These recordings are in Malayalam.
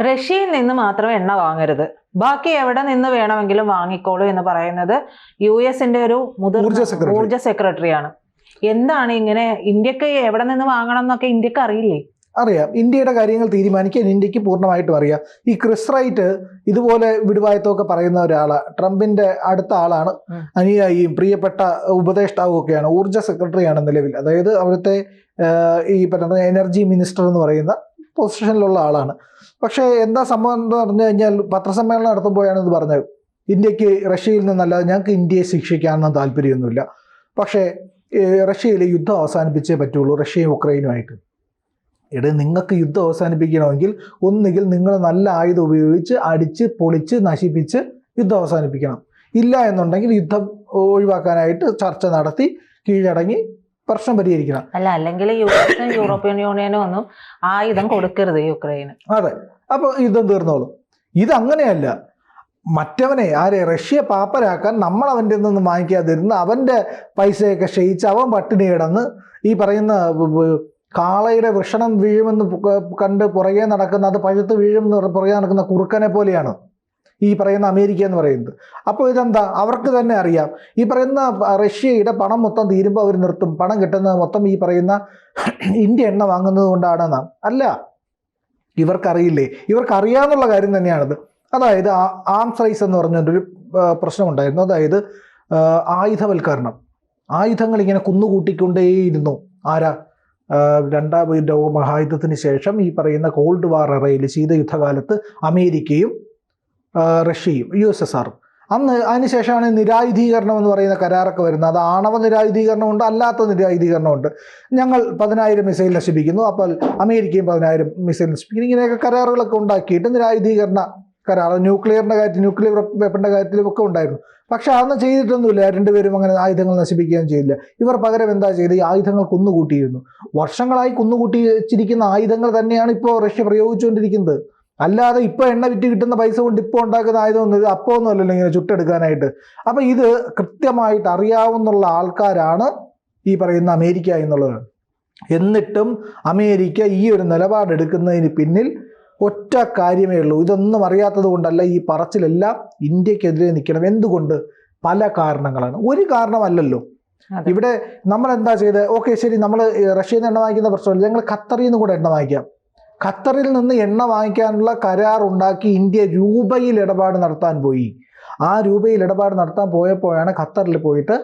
റഷ്യയിൽ നിന്ന് മാത്രം എണ്ണ വാങ്ങരുത്. ബാക്കി എവിടെ നിന്ന് വേണമെങ്കിലും വാങ്ങിക്കോളൂ എന്ന് പറയുന്നത് യു എസിന്റെ ഒരു മുതിർന്ന സെക്രട്ടറി. ആണ് സെക്രട്ടറിയാണ്. എന്താണ് ഇങ്ങനെ ഇന്ത്യയ്ക്ക് എവിടെ നിന്ന് വാങ്ങണം എന്നൊക്കെ ഇന്ത്യയ്ക്ക് അറിയില്ലേ? അറിയാം. ഇന്ത്യയുടെ കാര്യങ്ങൾ തീരുമാനിക്കാൻ ഇന്ത്യയ്ക്ക് പൂർണമായിട്ടും അറിയാം. ഈ ക്രിസ് റൈറ്റ് ഇതുപോലെ വിടുവായത്തൊക്കെ പറയുന്ന ഒരാളാണ് ട്രംപിന്റെ അടുത്ത ആളാണ്. അനുയായിയും പ്രിയപ്പെട്ട ഉപദേഷ്ടാവും ഒക്കെയാണ് സെക്രട്ടറി സെക്രട്ടറിയാണ് നിലവിൽ. അതായത് അവിടുത്തെ ഈ പറയുന്ന എനർജി മിനിസ്റ്റർ എന്ന് പറയുന്ന പൊസിഷനിലുള്ള ആളാണ്. പക്ഷേ എന്താ സംഭവം എന്ന് പറഞ്ഞു കഴിഞ്ഞാൽ പത്രസമ്മേളനം നടത്തുമ്പോഴാണ് ഇത് പറഞ്ഞത്. ഇന്ത്യയ്ക്ക് റഷ്യയിൽ നിന്നല്ലാതെ ഞങ്ങൾക്ക് ഇന്ത്യയെ ശിക്ഷിക്കാനൊന്നും താല്പര്യമൊന്നുമില്ല. പക്ഷേ റഷ്യയിലെ യുദ്ധം അവസാനിപ്പിച്ചേ പറ്റുള്ളൂ റഷ്യയും ഉക്രൈനുമായിട്ട്. എടേ നിങ്ങൾക്ക് യുദ്ധം അവസാനിപ്പിക്കണമെങ്കിൽ ഒന്നുകിൽ നിങ്ങൾ നല്ല ആയുധം ഉപയോഗിച്ച് അടിച്ച് പൊളിച്ച് നശിപ്പിച്ച് യുദ്ധം അവസാനിപ്പിക്കണം. ഇല്ല എന്നുണ്ടെങ്കിൽ യുദ്ധം ഒഴിവാക്കാനായിട്ട് ചർച്ച നടത്തി കീഴടങ്ങി പ്രശ്നം പരിഹരിക്കണം. അല്ല അല്ലെങ്കിൽ യൂറോപ്യൻ യൂണിയനും ഒന്നും ആയുധം കൊടുക്കരുത് യുക്രൈന് അതെ. അപ്പോൾ യുദ്ധം തീർന്നോളും. ഇതങ്ങനെയല്ല. മറ്റവനെ ആരെ റഷ്യ പാപ്പരാക്കാൻ നമ്മൾ അവന്റെ നിന്ന് വാങ്ങിക്കാതിരുന്ന് അവന്റെ പൈസയൊക്കെ ക്ഷയിച്ച് അവൻ പട്ടിണി കിടന്ന് ഈ പറയുന്ന കാളയുടെ വൃഷണം വീഴുമെന്ന് കണ്ട് പുറകെ നടക്കുന്ന അത് പഴുത്ത് വീഴുമെന്ന് പറ- പുറകെ നടക്കുന്ന കുറുക്കനെ പോലെയാണ് ഈ പറയുന്ന അമേരിക്ക എന്ന് പറയുന്നത്. അപ്പോൾ ഇതെന്താ? അവർക്ക് തന്നെ അറിയാം. ഈ പറയുന്ന റഷ്യയുടെ പണം മൊത്തം തീരുമ്പോൾ അവർ നിർത്തും. പണം കിട്ടുന്നത് മൊത്തം ഈ പറയുന്ന ഇന്ത്യ എണ്ണ വാങ്ങുന്നത് കൊണ്ടാണെന്നാണ്. അല്ല. ഇവർക്കറിയില്ലേ? ഇവർക്കറിയാന്നുള്ള കാര്യം തന്നെയാണത്. അതായത് ആംസ് റൈസ് എന്ന് പറഞ്ഞൊരു പ്രശ്നം പ്രശ്നമുണ്ടായിരുന്നു. അതായത് ആയുധവൽക്കരണം. ആയുധങ്ങൾ ഇങ്ങനെ കുന്നുകൂട്ടിക്കൊണ്ടേയിരുന്നു. ആരാ? രണ്ടാം ലോക മഹായുദ്ധത്തിന് ശേഷം ഈ പറയുന്ന കോൾഡ് വാർ അറയിൽ ശീതയുദ്ധകാലത്ത് അമേരിക്കയും റഷ്യയും യു എസ് എസ് ആറും. അന്ന് അതിനുശേഷമാണ് നിരായുധീകരണം എന്ന് പറയുന്ന കരാറൊക്കെ വരുന്നത്. അത് ആണവ നിരായുധീകരണമുണ്ട് അല്ലാത്ത നിരായുധീകരണമുണ്ട് ഞങ്ങൾ പതിനായിരം മിസൈൽ നശിപ്പിക്കുന്നു. അപ്പോൾ അമേരിക്കയും പതിനായിരം മിസൈൽ നശിപ്പിക്കുന്നു. ഇങ്ങനെയൊക്കെ കരാറുകളൊക്കെ ഉണ്ടാക്കിയിട്ട് നിരായുധീകരണ കരാർ ന്യൂക്ലിയറിന്റെ കാര്യത്തിൽ ന്യൂക്ലിയർ വെപ്പന്റെ കാര്യത്തിലും ഒക്കെ ഉണ്ടായിരുന്നു. പക്ഷെ അതൊന്നും ചെയ്തിട്ടൊന്നുമില്ല. രണ്ടുപേരും അങ്ങനെ ആയുധങ്ങൾ നശിപ്പിക്കുകയും ചെയ്തില്ല. ഇവർ പകരം എന്താ ചെയ്ത് ഈ ആയുധങ്ങൾ കുന്നുകൂട്ടിയിരുന്നു. വർഷങ്ങളായി കുന്നുകൂട്ടി വെച്ചിരിക്കുന്ന ആയുധങ്ങൾ തന്നെയാണ് ഇപ്പോൾ റഷ്യ പ്രയോഗിച്ചുകൊണ്ടിരിക്കുന്നത്. അല്ലാതെ ഇപ്പോൾ എണ്ണ വിറ്റ് കിട്ടുന്ന പൈസ കൊണ്ട് ഇപ്പോൾ ഉണ്ടാക്കുന്ന ആയുധമൊന്നും ഇത് അപ്പോൾ ഒന്നും അല്ലല്ലോ ഇങ്ങനെ ചുട്ടെടുക്കാനായിട്ട്. അപ്പോൾ ഇത് കൃത്യമായിട്ട് അറിയാവുന്നുള്ള ആൾക്കാരാണ് ഈ പറയുന്ന അമേരിക്ക എന്നുള്ളത്. എന്നിട്ടും അമേരിക്ക ഈ ഒരു നിലപാടെടുക്കുന്നതിന് പിന്നിൽ ഒറ്റ കാര്യമേ ഉള്ളൂ. ഇതൊന്നും അറിയാത്തത് കൊണ്ടല്ല ഈ പറച്ചിലെല്ലാം ഇന്ത്യക്കെതിരെ നിൽക്കണം. എന്തുകൊണ്ട്? പല കാരണങ്ങളാണ്. ഒരു കാരണമല്ലല്ലോ. ഇവിടെ നമ്മൾ എന്താ ചെയ്തത് ഓക്കെ ശരി നമ്മൾ റഷ്യയിൽ നിന്ന് എണ്ണ വാങ്ങിക്കുന്ന പ്രശ്നമില്ല. ഞങ്ങൾ ഖത്തറിൽ നിന്ന് കൂടെ എണ്ണ വാങ്ങിക്കാം. ഖത്തറിൽ നിന്ന് എണ്ണ വാങ്ങിക്കാനുള്ള കരാർ ഉണ്ടാക്കി ഇന്ത്യ രൂപയിൽ ഇടപാട് നടത്താൻ പോയി. ആ രൂപയിൽ ഇടപാട് നടത്താൻ പോയപ്പോഴാണ് ഖത്തറിൽ പോയിട്ട്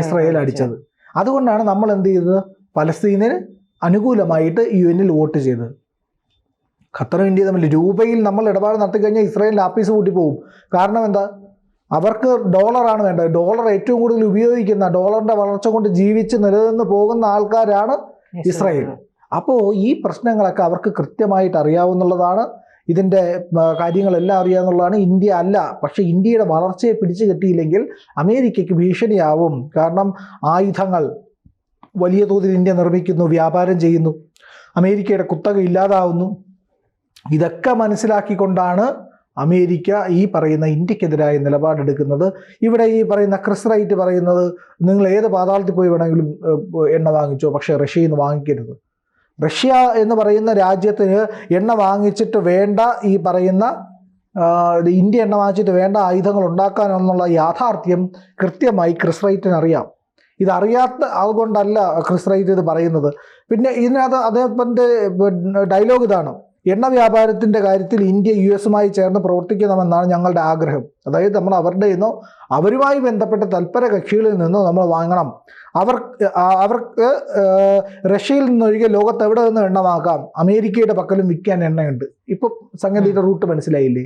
ഇസ്രയേൽ അടിച്ചത്. അതുകൊണ്ടാണ് നമ്മൾ എന്ത് ചെയ്തത്? പലസ്തീനിന് അനുകൂലമായിട്ട് യു എന്നിൽ വോട്ട് ചെയ്തത്. ഖത്തറും ഇന്ത്യ തമ്മിൽ രൂപയിൽ നമ്മൾ ഇടപാട് നടത്തി കഴിഞ്ഞാൽ ഇസ്രായേലിന്റെ ആപ്പീസ് കൂട്ടി പോകും കാരണം എന്താ? അവർക്ക് ഡോളറാണ് വേണ്ടത്. ഡോളർ ഏറ്റവും കൂടുതൽ ഉപയോഗിക്കുന്ന ഡോളറിന്റെ വളർച്ച കൊണ്ട് ജീവിച്ച് നിലനിന്ന് പോകുന്ന ആൾക്കാരാണ് ഇസ്രായേൽ. അപ്പോൾ ഈ പ്രശ്നങ്ങളൊക്കെ അവർക്ക് കൃത്യമായിട്ട് അറിയാവുന്നുള്ളതാണ്. ഇതിന്റെ കാര്യങ്ങളെല്ലാം അറിയാവുന്നതാണ് ഇന്ത്യ അല്ല പക്ഷേ ഇന്ത്യയുടെ വളർച്ചയെ പിടിച്ചു കെട്ടിയില്ലെങ്കിൽ അമേരിക്കയ്ക്ക് ഭീഷണിയാവും. കാരണം ആയുധങ്ങൾ വലിയ തോതിൽ ഇന്ത്യ നിർമ്മിക്കുന്നു വ്യാപാരം ചെയ്യുന്നു അമേരിക്കയുടെ കുത്തക ഇല്ലാതാവുന്നു. ഇതൊക്കെ മനസ്സിലാക്കിക്കൊണ്ടാണ് അമേരിക്ക ഈ പറയുന്ന ഇന്ത്യക്കെതിരായ നിലപാടെടുക്കുന്നത്. ഇവിടെ ഈ പറയുന്ന ക്രിസ് റൈറ്റ് പറയുന്നത് നിങ്ങൾ ഏത് പാതാളത്തിൽ പോയി വേണമെങ്കിലും എണ്ണ വാങ്ങിച്ചോ പക്ഷേ റഷ്യയിൽ നിന്ന് വാങ്ങിക്കരുത്. റഷ്യ എന്ന് പറയുന്ന രാജ്യത്തിന് എണ്ണ വാങ്ങിച്ചിട്ട് വേണ്ട ഈ പറയുന്ന ഇന്ത്യ എണ്ണ വാങ്ങിച്ചിട്ട് വേണ്ട ആയുധങ്ങൾ ഉണ്ടാക്കാനെന്നുള്ള യാഥാർത്ഥ്യം കൃത്യമായി ക്രിസ് റൈറ്റിന് അറിയാം. ഇതറിയാത്ത അതുകൊണ്ടല്ല ക്രിസ് റൈറ്റ് ഇത് പറയുന്നത്. പിന്നെ ഇതിനകത്ത് അദ്ദേഹത്തിന്റെ ഡയലോഗ് ഇതാണ്. എണ്ണ വ്യാപാരത്തിന്റെ കാര്യത്തിൽ ഇന്ത്യ യു എസുമായി ചേർന്ന് പ്രവർത്തിക്കണമെന്നാണ് ഞങ്ങളുടെ ആഗ്രഹം. അതായത് നമ്മൾ അവരുടെ നിന്നോ അവരുമായി ബന്ധപ്പെട്ട തൽപര കക്ഷികളിൽ നിന്നോ നമ്മൾ വാങ്ങണം. അവർ അവർക്ക് റഷ്യയിൽ നിന്നൊഴികെ ലോകത്ത് എവിടെ നിന്ന് എണ്ണ വാങ്ങാം അമേരിക്കയുടെ പക്കലും വിൽക്കാൻ എണ്ണയുണ്ട്. ഇപ്പൊ സംഗതിയുടെ റൂട്ട് മനസ്സിലായില്ലേ.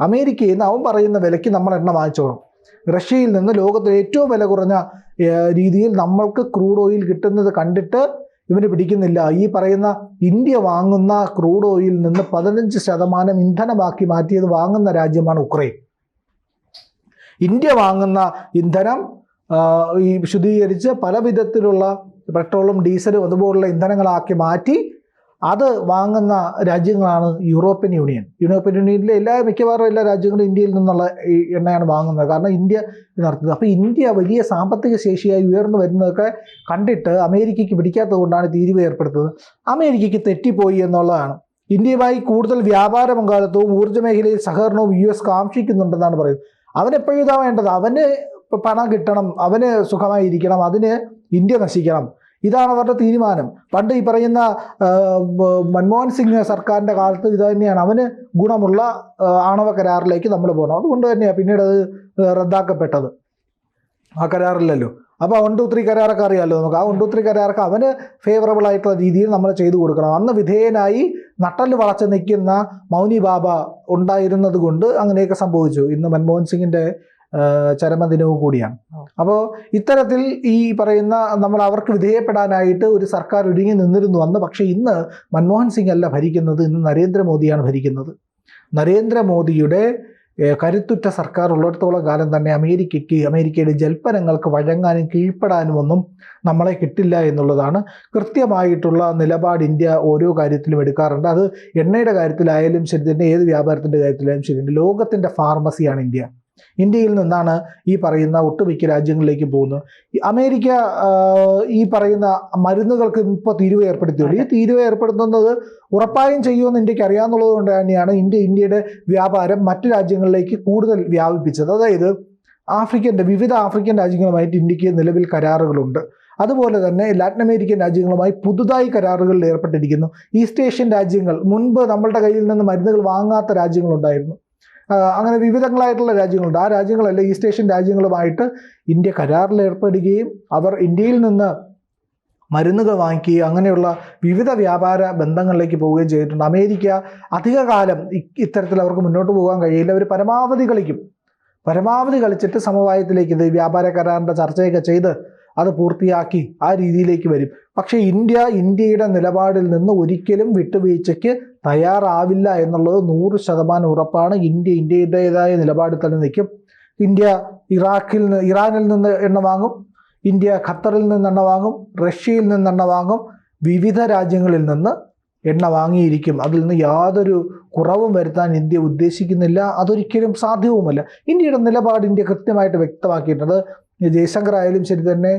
അമേരിക്കയിൽ നിന്ന് അവൻ പറയുന്ന വിലയ്ക്ക് നമ്മൾ എണ്ണ വാങ്ങിച്ചോണം റഷ്യയിൽ നിന്ന് ലോകത്തിലെ ഏറ്റവും വില കുറഞ്ഞ രീതിയിൽ നമ്മൾക്ക് ക്രൂഡ് ഓയിൽ കിട്ടുന്നത് കണ്ടിട്ട് ഇവന് പിടിക്കുന്നില്ല. ഈ പറയുന്ന ഇന്ത്യ വാങ്ങുന്ന ക്രൂഡ് ഓയിൽ നിന്ന് പതിനഞ്ച് ശതമാനം ഇന്ധനമാക്കി മാറ്റിയത് വാങ്ങുന്ന രാജ്യമാണ് ഉക്രൈൻ. ഇന്ത്യ വാങ്ങുന്ന ഇന്ധനം ഈ ശുദ്ധീകരിച്ച് പല വിധത്തിലുള്ള പെട്രോളും ഡീസലും അതുപോലുള്ള ഇന്ധനങ്ങളാക്കി മാറ്റി അത് വാങ്ങുന്ന രാജ്യങ്ങളാണ് യൂറോപ്യൻ യൂണിയൻ. യൂറോപ്യൻ യൂണിയനിലെ എല്ലാ മിക്കവാറും എല്ലാ രാജ്യങ്ങളും ഇന്ത്യയിൽ നിന്നുള്ള ഈ എണ്ണയാണ് വാങ്ങുന്നത്. കാരണം ഇന്ത്യ നടത്തുന്നത് അപ്പോൾ ഇന്ത്യ വലിയ സാമ്പത്തിക ശേഷിയായി ഉയർന്നു വരുന്നതൊക്കെ കണ്ടിട്ട് അമേരിക്കയ്ക്ക് പിടിക്കാത്തത് കൊണ്ടാണ് തീരുവ ഏർപ്പെടുത്തുന്നത്. അമേരിക്കയ്ക്ക് തെറ്റിപ്പോയി എന്നുള്ളതാണ്. ഇന്ത്യയുമായി കൂടുതൽ വ്യാപാര പങ്കാളിത്തവും ഊർജ മേഖലയിൽ സഹകരണവും യു എസ് കാക്ഷിക്കുന്നുണ്ടെന്നാണ് പറയുന്നത്. അവനെപ്പോഴും ഇതാ വേണ്ടത്. അവന് പണം കിട്ടണം. അവന് സുഖമായിരിക്കണം. അതിന് ഇന്ത്യ നശിക്കണം. ഇതാണ് അവരുടെ തീരുമാനം. പണ്ട് ഈ പറയുന്ന മൻമോഹൻ സിംഗ് സർക്കാരിന്റെ കാലത്ത് ഇത് തന്നെയാണ്. അവന് ഗുണമുള്ള ആണവ കരാറിലേക്ക് നമ്മൾ പോകണം. അതുകൊണ്ട് തന്നെയാണ് പിന്നീട് അത് റദ്ദാക്കപ്പെട്ടത്. ആ കരാറില്ലല്ലോ. അപ്പോൾ വൺ ടു ത്രീ കരാറൊക്കെ അറിയാമല്ലോ നമുക്ക്. ആ വൺ ടു ത്രീ കരാറൊക്കെ അവന് ഫേവറബിൾ ആയിട്ടുള്ള രീതിയിൽ നമ്മൾ ചെയ്തു കൊടുക്കണം. അന്ന് വിധേയനായി നട്ടൽ വളച്ച് നിൽക്കുന്ന മൗനി ബാബ ഉണ്ടായിരുന്നത് കൊണ്ട് അങ്ങനെയൊക്കെ സംഭവിച്ചു. ഇന്ന് മൻമോഹൻ സിംഗിന്റെ ചരമദിനവും കൂടിയാണ്. അപ്പോൾ ഇത്തരത്തിൽ ഈ പറയുന്ന നമ്മൾ അവർക്ക് വിധേയപ്പെടാനായിട്ട് ഒരു സർക്കാർ ഒരുങ്ങി നിന്നിരുന്നു അന്ന്. പക്ഷേ ഇന്ന് മൻമോഹൻ സിംഗ് അല്ല ഭരിക്കുന്നത്. ഇന്ന് നരേന്ദ്രമോദിയാണ് ഭരിക്കുന്നത്. നരേന്ദ്രമോദിയുടെ കരുത്തുറ്റ സർക്കാർ ഉള്ളിടത്തോളം കാലം തന്നെ അമേരിക്കയ്ക്ക് അമേരിക്കയുടെ ജൽപ്പനങ്ങൾക്ക് വഴങ്ങാനും കീഴ്പ്പെടാനും ഒന്നും നമ്മളെ കിട്ടില്ല എന്നുള്ളതാണ് കൃത്യമായിട്ടുള്ള നിലപാട് ഇന്ത്യ ഓരോ കാര്യത്തിലും എടുക്കാറുണ്ട്. അത് എണ്ണയുടെ കാര്യത്തിലായാലും ശരി തന്നെ ഏത് വ്യാപാരത്തിന്റെ കാര്യത്തിലായാലും ശരി തന്നെ ലോകത്തിന്റെ ഫാർമസിയാണ് ഇന്ത്യ. ഇന്ത്യയിൽ നിന്നാണ് ഈ പറയുന്ന ഒട്ടുമിക്ക രാജ്യങ്ങളിലേക്ക് പോകുന്നത്. അമേരിക്ക ഈ പറയുന്ന മരുന്നുകൾക്ക് ഇപ്പോൾ തീരുവ ഏർപ്പെടുത്തിയുള്ളൂ ഈ തീരുവ ഏർപ്പെടുത്തുന്നത് ഉറപ്പായും ചെയ്യുമെന്ന് ഇന്ത്യയ്ക്ക് അറിയാമെന്നുള്ളത് കൊണ്ട് തന്നെയാണ് ഇന്ത്യ ഇന്ത്യയുടെ വ്യാപാരം മറ്റു രാജ്യങ്ങളിലേക്ക് കൂടുതൽ വ്യാപിപ്പിച്ചത്. അതായത് ആഫ്രിക്കന്റെ വിവിധ ആഫ്രിക്കൻ രാജ്യങ്ങളുമായിട്ട് ഇന്ത്യയ്ക്ക് നിലവിൽ കരാറുകളുണ്ട്. അതുപോലെ തന്നെ ലാറ്റിൻ അമേരിക്കൻ രാജ്യങ്ങളുമായി പുതുതായി കരാറുകളിൽ ഏർപ്പെട്ടിരിക്കുന്നു. ഈസ്റ്റ് ഏഷ്യൻ രാജ്യങ്ങൾ മുൻപ് നമ്മളുടെ കയ്യിൽ നിന്ന് മരുന്നുകൾ വാങ്ങാത്ത രാജ്യങ്ങളുണ്ടായിരുന്നു. അങ്ങനെ വിവിധങ്ങളായിട്ടുള്ള രാജ്യങ്ങളുണ്ട്. ആ രാജ്യങ്ങളല്ലേ ഈസ്റ്റ് ഏഷ്യൻ രാജ്യങ്ങളുമായിട്ട് ഇന്ത്യ കരാറിൽ ഏർപ്പെടുകയും അവർ ഇന്ത്യയിൽ നിന്ന് മരുന്നുകൾ വാങ്ങിക്കുകയും അങ്ങനെയുള്ള വിവിധ വ്യാപാര ബന്ധങ്ങളിലേക്ക് പോവുകയും ചെയ്തിട്ടുണ്ട്. അമേരിക്ക അധികകാലം ഇത്തരത്തിൽ അവർക്ക് മുന്നോട്ട് പോകാൻ കഴിയില്ല. അവർ പരമാവധി കളിക്കും. പരമാവധി കളിച്ചിട്ട് സമവായത്തിലേക്ക് ഇത് വ്യാപാര കരാറിന്റെ ചർച്ചയൊക്കെ ചെയ്ത് അത് പൂർത്തിയാക്കി ആ രീതിയിലേക്ക് വരും. പക്ഷേ ഇന്ത്യ ഇന്ത്യയുടെ നിലപാടിൽ നിന്ന് ഒരിക്കലും വിട്ടുവീഴ്ചയ്ക്ക് തയ്യാറാവില്ല എന്നുള്ളത് നൂറ് ശതമാനം ഉറപ്പാണ്. ഇന്ത്യ ഇന്ത്യയുടേതായ നിലപാടിൽ തന്നെ നിൽക്കും. ഇന്ത്യ ഇറാഖിൽ നിന്ന് ഇറാനിൽ നിന്ന് എണ്ണ വാങ്ങും. ഇന്ത്യ ഖത്തറിൽ നിന്ന് എണ്ണ വാങ്ങും. റഷ്യയിൽ നിന്ന് എണ്ണ വാങ്ങും. വിവിധ രാജ്യങ്ങളിൽ നിന്ന് എണ്ണ വാങ്ങിയിരിക്കും. അതിൽ നിന്ന് യാതൊരു കുറവും വരുത്താൻ ഇന്ത്യ ഉദ്ദേശിക്കുന്നില്ല. അതൊരിക്കലും സാധ്യവുമല്ല. ഇന്ത്യയുടെ നിലപാട് ഇന്ത്യ കൃത്യമായിട്ട് വ്യക്തമാക്കിയിട്ടുണ്ട്. ജയശങ്കർ ആയാലും ശരി തന്നെ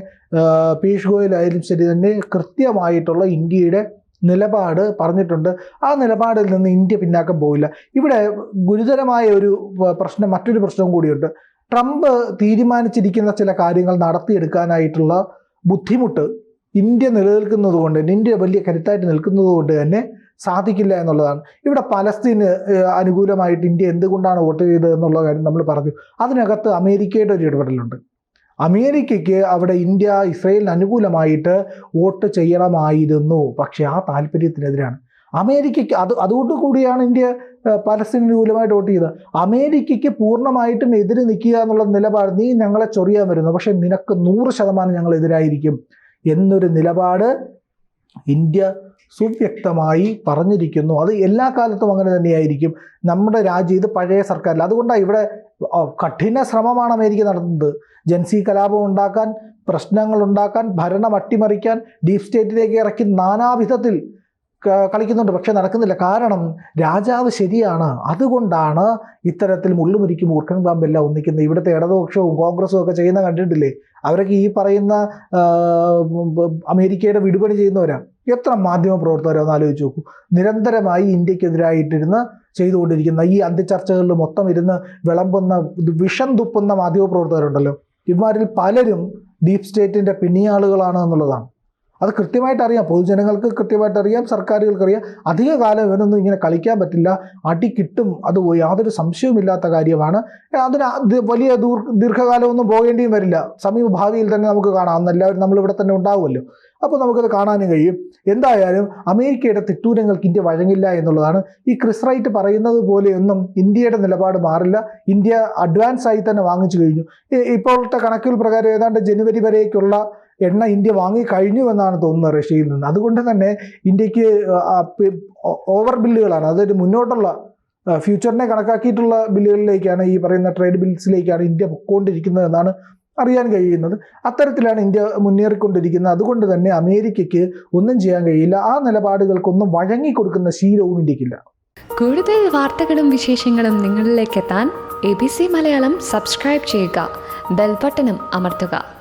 പീയൂഷ് ഗോയൽ ആയാലും ശരി തന്നെ കൃത്യമായിട്ടുള്ള ഇന്ത്യയുടെ നിലപാട് പറഞ്ഞിട്ടുണ്ട്. ആ നിലപാടിൽ നിന്ന് ഇന്ത്യ പിന്നാക്കം പോവില്ല. ഇവിടെ ഗുരുതരമായ ഒരു പ്രശ്നം മറ്റൊരു പ്രശ്നവും കൂടിയുണ്ട്. ട്രംപ് തീരുമാനിച്ചിരിക്കുന്ന ചില കാര്യങ്ങൾ നടത്തിയെടുക്കാനായിട്ടുള്ള ബുദ്ധിമുട്ട് ഇന്ത്യ നിലനിൽക്കുന്നത് കൊണ്ട് ഇന്ത്യ വലിയ കരുത്തായിട്ട് നിൽക്കുന്നത് കൊണ്ട് തന്നെ സാധിക്കില്ല എന്നുള്ളതാണ്. ഇവിടെ പലസ്തീന് അനുകൂലമായിട്ട് ഇന്ത്യ എന്തുകൊണ്ടാണ് വോട്ട് ചെയ്തത് എന്നുള്ള കാര്യം നമ്മൾ പറഞ്ഞു. അതിനകത്ത് അമേരിക്കയുടെ ഒരു ഇടപെടലുണ്ട്. അമേരിക്കയ്ക്ക് അവിടെ ഇന്ത്യ ഇസ്രയേലിന് അനുകൂലമായിട്ട് വോട്ട് ചെയ്യണമായിരുന്നു. പക്ഷേ ആ താല്പര്യത്തിനെതിരാണ്. അമേരിക്കയ്ക്ക് അത് അതുകൊണ്ട് കൂടിയാണ് ഇന്ത്യ പലസ്തീൻ അനുകൂലമായിട്ട് വോട്ട് ചെയ്തത്. അമേരിക്കയ്ക്ക് പൂർണമായിട്ടും എതിര് നിൽക്കുക എന്നുള്ള നിലപാട് നീ ഞങ്ങളെ ചൊറിയാൻ വരുന്നു. പക്ഷെ നിനക്ക് നൂറ് ശതമാനം ഞങ്ങൾ എതിരായിരിക്കും എന്നൊരു നിലപാട് ഇന്ത്യ സുവ്യക്തമായി പറഞ്ഞിരിക്കുന്നു. അത് എല്ലാ കാലത്തും അങ്ങനെ തന്നെയായിരിക്കും. നമ്മുടെ രാജ്യം ഇത് പഴയ സർക്കാരിൽ അതുകൊണ്ടാണ് ഇവിടെ കഠിന ശ്രമമാണ് അമേരിക്ക നടത്തുന്നത്. ജൻസി കലാപം ഉണ്ടാക്കാൻ പ്രശ്നങ്ങൾ ഉണ്ടാക്കാൻ ഭരണം അട്ടിമറിക്കാൻ ഡീപ് സ്റ്റേറ്റിലേക്ക് ഇറക്കി നാനാവിധത്തിൽ കളിക്കുന്നുണ്ട്. പക്ഷെ നടക്കുന്നില്ല. കാരണം രാജാവ് ശരിയാണ്. അതുകൊണ്ടാണ് ഇത്തരത്തിൽ മുള്ളുമുരിക്കും മൂർഖൻ പാമ്പെല്ലാം ഒന്നിക്കുന്നത്. ഇവിടുത്തെ ഇടതുപക്ഷവും കോൺഗ്രസും ഒക്കെ ചെയ്യുന്ന കണ്ടിട്ടില്ലേ? അവരൊക്കെ ഈ പറയുന്ന അമേരിക്കയുടെ വിടുപണി ചെയ്യുന്നവരാണ് എത്ര മാധ്യമ പ്രവർത്തകരോ ആലോചിച്ച് നോക്കൂ. നിരന്തരമായി ഇന്ത്യക്കെതിരായിട്ടിരുന്ന് ചെയ്തുകൊണ്ടിരിക്കുന്ന ഈ അന്ത്യചർച്ചകളിൽ മൊത്തം ഇരുന്ന് വിളമ്പുന്ന വിഷം തുപ്പുന്ന മാധ്യമ പ്രവർത്തകരുണ്ടല്ലോ ഇവന്മാരിൽ പലരും ഡീപ് സ്റ്റേറ്റിന്റെ പിന്നിയാളുകളാണ് എന്നുള്ളതാണ്. അത് കൃത്യമായിട്ട് അറിയാം. പൊതുജനങ്ങൾക്ക് കൃത്യമായിട്ട് അറിയാം. സർക്കാരുകൾക്ക് അറിയാം അധിക കാലം ഇവനൊന്നും ഇങ്ങനെ കളിക്കാൻ പറ്റില്ല. അടി കിട്ടും. അത് യാതൊരു സംശയവുമില്ലാത്ത കാര്യമാണ്. അതിന് വലിയ ദൂർ ദീർഘകാലമൊന്നും പോകേണ്ടിയും വരില്ല. സമീപ ഭാവിയിൽ തന്നെ നമുക്ക് കാണാം. അന്ന് എല്ലാവരും നമ്മളിവിടെ തന്നെ ഉണ്ടാവുമല്ലോ. അപ്പോൾ നമുക്കത് കാണാനും കഴിയും. എന്തായാലും അമേരിക്കയുടെ തിട്ടൂരങ്ങൾക്ക് ഇന്ത്യ വഴങ്ങില്ല എന്നുള്ളതാണ്. ഈ ക്രിസ് റൈറ്റ് പറയുന്നത് പോലെയൊന്നും ഇന്ത്യയുടെ നിലപാട് മാറില്ല. ഇന്ത്യ അഡ്വാൻസ് ആയി തന്നെ വാങ്ങിച്ചു കഴിഞ്ഞു. ഇപ്പോഴത്തെ കണക്കുകൾ പ്രകാരം ഏതാണ്ട് ജനുവരി വരേക്കുള്ള എണ്ണ ഇന്ത്യ വാങ്ങി കഴിഞ്ഞു എന്നാണ് തോന്നുന്നത് റഷ്യയിൽ നിന്ന്. അതുകൊണ്ട് തന്നെ ഇന്ത്യയ്ക്ക് ഓവർ ബില്ലുകളാണ്. അതായത് മുന്നോട്ടുള്ള ഫ്യൂച്ചറിനെ കണക്കാക്കിയിട്ടുള്ള ബില്ലുകളിലേക്കാണ് ഈ പറയുന്ന ട്രേഡ് ബിൽസിലേക്കാണ് ഇന്ത്യ പൊക്കോണ്ടിരിക്കുന്നത് എന്നാണ് അറിയാൻ കഴിയുന്നത്. അത്തരത്തിലാണ് ഇന്ത്യ മുന്നേറിക്കൊണ്ടിരിക്കുന്നത്. അതുകൊണ്ട് തന്നെ അമേരിക്കയ്ക്ക് ഒന്നും ചെയ്യാൻ കഴിയില്ല. ആ നിലപാടുകൾക്കൊന്നും വഴങ്ങിക്കൊടുക്കുന്ന ശീലവും ഇന്ത്യക്കില്ല. കൂടുതൽ വാർത്തകളും വിശേഷങ്ങളും നിങ്ങളിലേക്ക് എത്താൻ A B C Malayalam subscribe ചെയ്യുക. ബെൽബട്ടനും അമർത്തുക.